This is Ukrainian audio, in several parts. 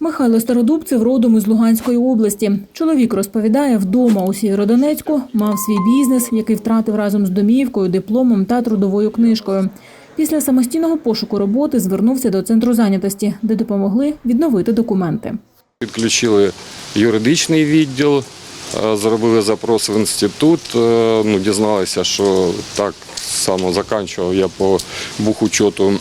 Михайло Стародубцев родом із Луганської області. Чоловік розповідає, вдома у Сєвєродонецьку мав свій бізнес, який втратив разом з домівкою, дипломом та трудовою книжкою. Після самостійного пошуку роботи звернувся до центру зайнятості, де допомогли відновити документи. Підключили юридичний відділ, е, зробили запрос в інститут. е, Ну, дізналися, що так само закінчував я по бухучету.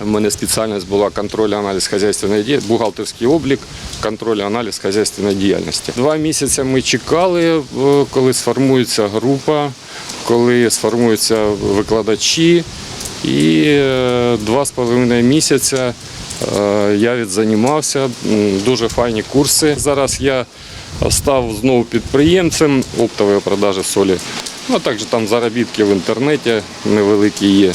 У мене спеціальність була контроль і аналіз хазяйственної діяльності, бухгалтерський облік, контроль і аналіз хазяйственної діяльності. Два місяці ми чекали, е, коли сформується група, коли сформуються викладачі. І е, два з половиною місяця е, я відзанімався. Дуже файні курси. Зараз я став знову підприємцем оптової продажі солі. Ну, а також там заробітки в інтернеті невеликі є.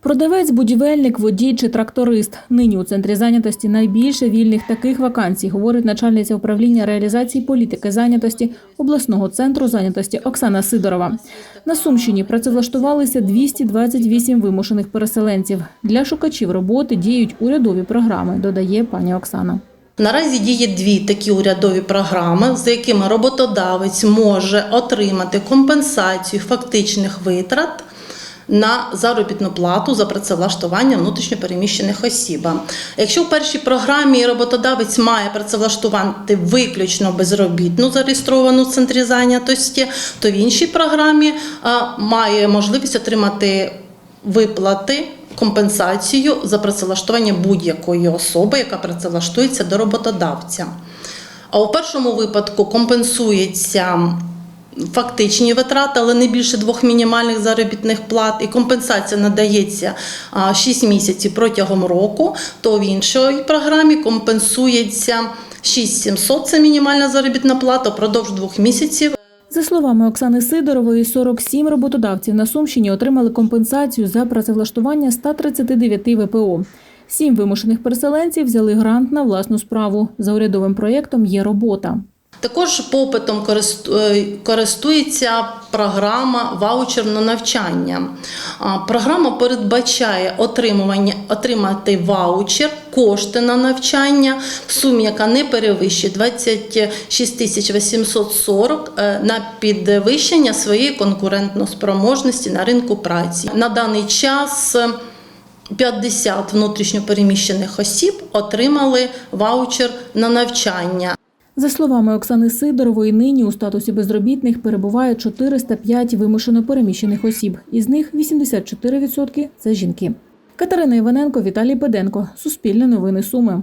Продавець, будівельник, водій чи тракторист. Нині у центрі зайнятості найбільше вільних таких вакансій, говорить начальниця управління реалізації політики зайнятості обласного центру зайнятості Оксана Сидорова. На Сумщині працевлаштувалися 228 вимушених переселенців. Для шукачів роботи діють урядові програми, додає пані Оксана. Наразі діє дві такі урядові програми, за якими роботодавець може отримати компенсацію фактичних витрат на заробітну плату за працевлаштування внутрішньопереміщених осіб. Якщо в першій програмі роботодавець має працевлаштувати виключно безробітну зареєстровану в центрі зайнятості, то в іншій програмі має можливість отримати виплати. Компенсацію за працевлаштування будь-якої особи, яка працевлаштується до роботодавця. А у першому випадку компенсується фактичні витрати, але не більше двох мінімальних заробітних плат, і компенсація надається а, 6 місяців протягом року, то в іншій програмі компенсується 6700 – це мінімальна заробітна плата впродовж двох місяців. За словами Оксани Сидорової, 47 роботодавців на Сумщині отримали компенсацію за працевлаштування 139 ВПО. Сім вимушених переселенців взяли грант на власну справу. За урядовим проєктом є робота. Також попитом е, користується програма ваучер на навчання. Програма передбачає отримування, отримати ваучер, кошти на навчання в сумі, яка не перевищує 26 тисяч 840 е, на підвищення своєї конкурентноспроможності на ринку праці. На даний час е, 50 внутрішньопереміщених осіб отримали ваучер на навчання. За словами Оксани Сидорової, нині у статусі безробітних перебуває 405 вимушено переміщених осіб. Із них 84% – це жінки. Катерина Іваненко, Віталій Педенко. Суспільне новини Суми.